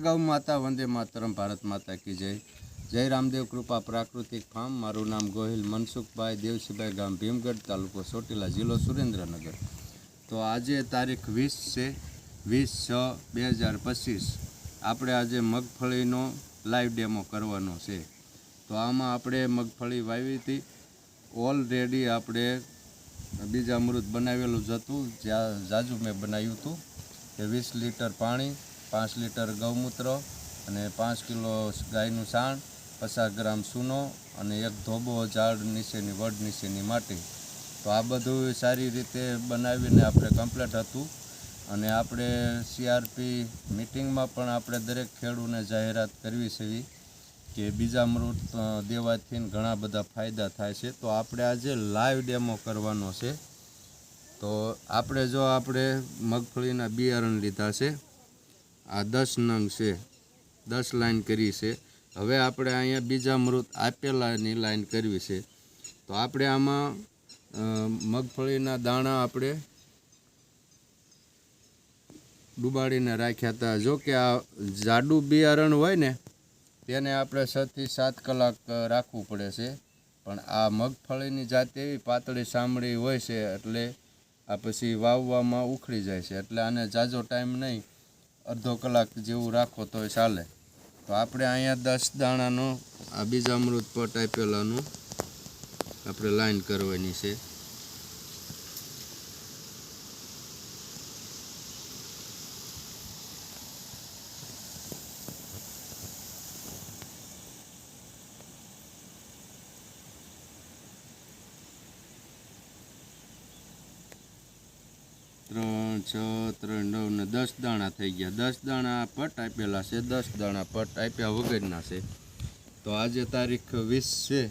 ગૌ માતા વંદે માતરમ, ભારત માતા કી જય. જય રામદેવ કૃપા પ્રાકૃતિક ફાર્મ. મારું નામ ગોહિલ મનસુખભાઈ દેવસીભાઈ ગામ ભીમગઢ, તાલુકો ચોટીલા જિલ્લો સુરેન્દ્રનગર. તો આજે તારીખ વીસ છે, વીસ છ બે હજાર પચીસ. આપણે આજે મગફળીનો લાઈવ ડેમો કરવાનો છે. તો આમાં આપણે મગફળી વાવી હતી. ઓલરેડી આપણે બીજા અમૃત બનાવેલું જ હતું. જ્યાં જાજુ મેં બનાવ્યું હતું. કે વીસ લીટર પાણી પાંચ લીટર ગૌમૂત્ર અને પાંચ કિલો ગાયનું છાણ પચાસ ગ્રામ સૂનો અને એક ધોબો ઝાડ નીચેની, વડ નીચેની માટી. તો આ બધું સારી રીતે બનાવીને આપણે કમ્પ્લીટ હતું. અને આપણે સીઆરપી મિટિંગમાં પણ આપણે દરેક ખેડૂને જાહેરાત કરવી છે કે બીજા મૃત દેવાથી ઘણા બધા ફાયદા થાય છે. તો આપણે આજે લાઈવ ડેમો કરવાનો છે. તો આપણે જો આપણે મગફળીના બિયારણ લીધા છે આ દસ નંગ છે. દસ લાઈન કરી છે. હવે આપણે અહીંયા બીજા મૃત આપેલાની લાઈન કરવી છે. તો આપણે આમાં મગફળીના દાણા આપણે ડુબાડીને રાખ્યા હતા. જો કે આ જાડું બિયારણ હોય ને, તેને આપણે છથી સાત કલાક રાખવું પડે છે. પણ આ મગફળીની જાત એવી પાતળી સાંભળી હોય છે એટલે આ પછી વાવવામાં ઉખડી જાય છે. એટલે આને જાજો ટાઈમ નહીં. અડધો કલાક જેવું રાખો તો ચાલે. તો આપણે અહીંયા દસ દાણાનો, આ બીજા અમૃત પટ આપેલાનું આપણે લાઈન કરવાની છે. ત્રણ છ, ત્રણ, નવ ને દસ દાણા થઈ ગયા. દસ દાણા પટ આપેલા છે, દસ દાણા પટ આપ્યા વગરના છે. તો આજે તારીખ વીસ છે,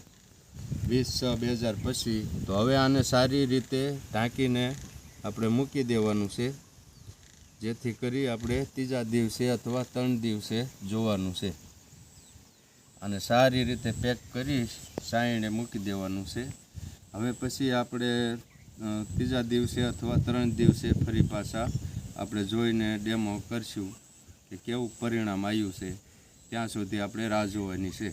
વીસ છ બે હજાર પછી તો હવે આને સારી રીતે ઢાંકીને આપણે મૂકી દેવાનું છે. જેથી કરી આપણે ત્રીજા દિવસે અથવા ત્રણ દિવસે જોવાનું છે. અને સારી રીતે પેક કરી સાયણે મૂકી દેવાનું છે. હવે પછી આપણે ત્રીજા દિવસે અથવા ત્રણ દિવસે ફરી પાછા આપણે જોઈને ડેમો કરશું કે કેવું પરિણામ આવ્યું છે. ત્યાં સુધી આપણે રાહ જોવાની છે.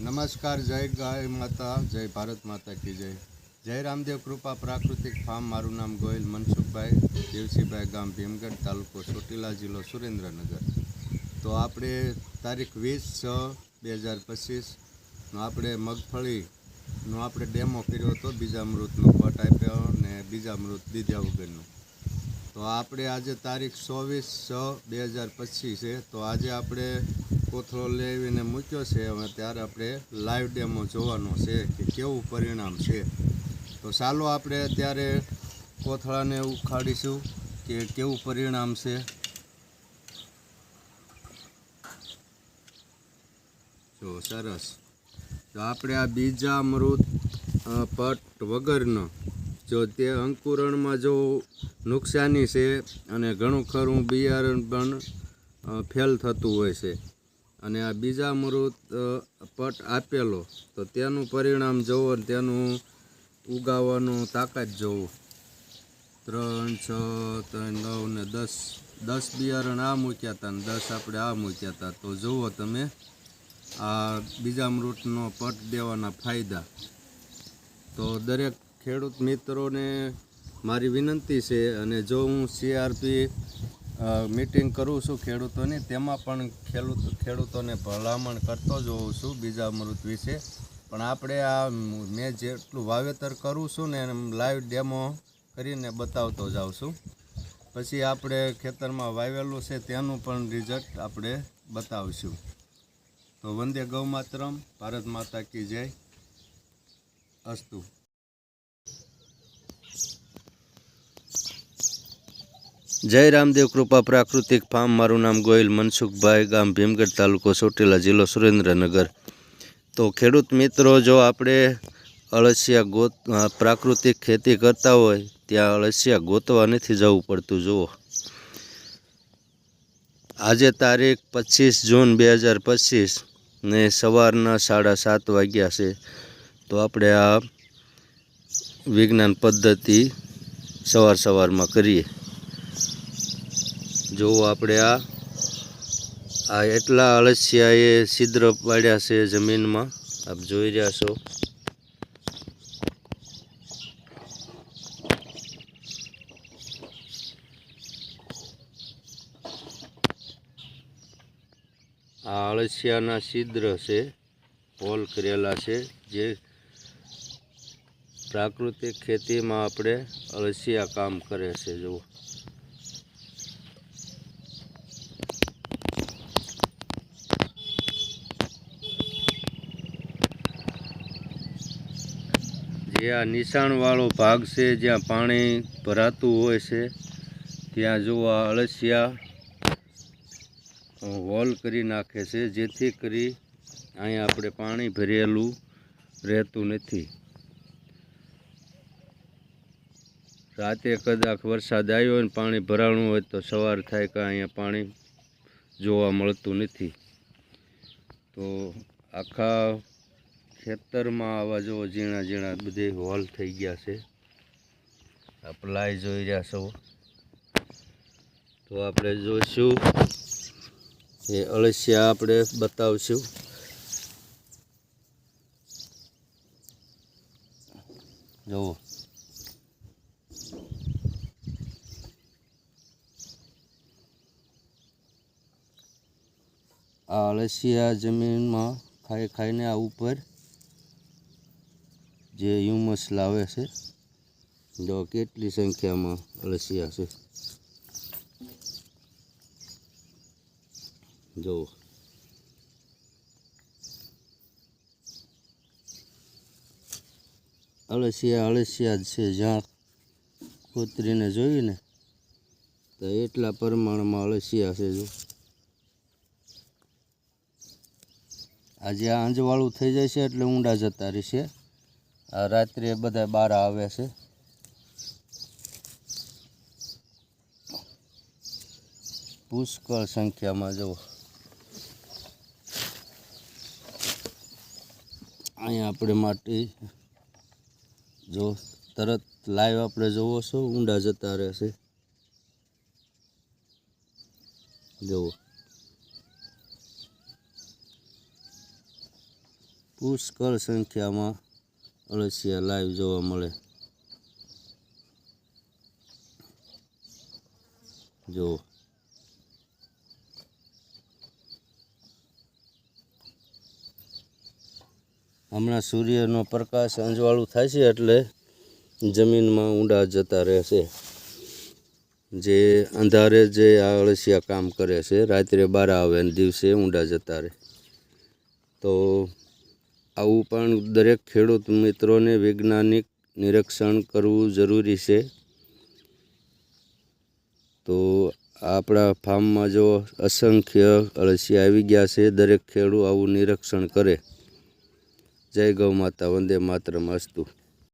નમસ્કાર, જય ગાય માતા, જય ભારત માતા કી જય. જય રામદેવ કૃપા પ્રાકૃતિક ફાર્મ, મારું નામ ગોયલ મનસુખભાઈ, દેવસીભાઈ ગામ ભીમગઢ, તાલુકો ચોટીલા જિલ્લો સુરેન્દ્રનગર. તો આપણે તારીખ વીસ છ, બે હજાર પચીસનો આપણે મગફળીનો આપણે ડેમો કર્યો હતો બીજા અમૃતનો પટ આપ્યો અને બીજા અમૃત દીધા વગરનું. તો આપણે આજે તારીખ ચોવીસ છ બે હજાર પચીસ છે. તો આજે આપણે કોથળો લેવીને મૂક્યો છે હવે ત્યારે આપણે લાઈવ ડેમો જોવાનો છે કે કેવું પરિણામ છે. તો ચાલો આપણે અત્યારે કોથળાને ઉખાડીશું કે કેવું પરિણામ છે. જો સરસ. તો આપણે આ બીજા અમૃત પટ વગરનો, જો તે અંકુરણમાં જો નુકસાની છે અને ઘણું ખરું બિયારણ પણ ફેલ થતું હોય છે. અને આ બીજા અમૃત પટ આપેલો, તો તેનું પરિણામ જોવો તેનું ઉગાવવાનું તાકાત જોવું. ત્રણ, છ, ત્રણ, નવ ને દસ દસ બિયારણ આ મૂક્યા હતા ને દસ આપણે આ મૂક્યા હતા તો જુઓ તમે આ બીજા અમૃતનો પટ દેવાના ફાયદા. તો દરેક ખેડૂત મિત્રોને મારી વિનંતી છે અને જો હું સીઆરપી મીટિંગ કરું છું ખેડૂતોની, તેમાં પણ ખેડૂત ખેડૂતોને ભલામણ કરતો જ હોઉં છું બીજા અમૃત વિશે. પણ આપણે આ મેં જેટલું વાવેતર કરું છું ને લાઈવ ડેમો કરીને બતાવતો જાઉં છું. પછી આપણે ખેતરમાં વાવેલું છે તેનું પણ રિઝલ્ટ આપણે બતાવશું. તો વંદે ગૌ માતરમ ભારત માતા કી જય, અસ્તુ. જય રામદેવ, કૃપા પ્રાકૃતિક ફાર્મ મારું નામ ગોયલ મનસુખભાઈ ગામ, ભીમગઢ તાલુકો ચોટીલા જિલ્લો સુરેન્દ્રનગર. તો ખેડૂત મિત્રો, જો આપણે અળસિયા ગોત પ્રાકૃતિક ખેતી કરતા હોય, ત્યાં અળસિયા ગોતવા નથી જવું પડતું, જુઓ. આજે તારીખ પચીસ જૂન બે હજાર પચીસ ને સવારના સાડા સાત વાગ્યા છે. તો આપણે આ વિજ્ઞાન પદ્ધતિ સવાર સવારમાં કરીએ. જો આપણે આ આ એટલા અળસિયાએ છિદ્ર પાડ્યા છે જમીનમાં. આપ જોઈ રહ્યા છો. આ અળસિયાના છિદ્ર છે, હોલ કરેલા છે, જે પ્રાકૃતિક ખેતીમાં આપણે અળસિયા કામ કરે છે, જુઓ. જે આ નિશાણવાળો ભાગ છે, જ્યાં પાણી ભરાતું હોય છે, ત્યાં જુઓ આ અળસિયા હોલ કરી નાખે છે, જેથી કરી અહીંયા આપણે પાણી ભરેલું રહેતું નથી. રાતે કદાચ વરસાદ આવ્યો હોય ને પાણી ભરાણું હોય તો સવાર થાય કે અહીંયા પાણી જોવા મળતું નથી. તો આખા ખેતરમાં આવા જો ઝીણા ઝીણા બધે હોલ થઈ ગયા છે. આ પ્લાય જોઈ રહ્યા છો. તો આપણે જોઈશું એ અળસિયા આપણે બતાવશું. જુઓ. આ અળસિયા જમીનમાં ખાઈ ખાઈને આ ઉપર જે હ્યુમસ લાવે છે, જો કેટલી સંખ્યામાં અળસિયા છે. જુઓ અળસિયા અળસિયા જ છે જ્યાં કોતરીને જોઈને તો એટલા પ્રમાણમાં અળસિયા છે જો. આજે આંજવાળું થઈ જાય છે એટલે ઊંડા જતા રહેશે આ રાત્રે બધા બાર આવે છે. પુષ્કળ સંખ્યામાં જુઓ અહીંયા આપણે માટી જો તરત લાઈવ આપણે જોવો છો, ઊંડા જતા રહેશે. જુઓ. પુષ્કળ સંખ્યામાં અળસિયા લાઈવ જોવા મળે. જુઓ. હમણાં સૂર્યનો પ્રકાશ અંજવાળું થાય છે એટલે જમીનમાં ઊંડા જતા રહેશે જે અંધારે જે આ અળસિયા કામ કરે છે, રાત્રે બાર આવે ને દિવસે ઊંડા જતા રહે. તો આવું પણ દરેક ખેડૂત મિત્રોને વૈજ્ઞાનિક નિરીક્ષણ કરવું જરૂરી છે. તો આપણા ફાર્મમાં જો અસંખ્ય અળસિયા આવી ગયા છે, દરેક ખેડૂત આવું નિરીક્ષણ કરે. જય ગૌ માતા વંદે માતરમ અસ્તુ.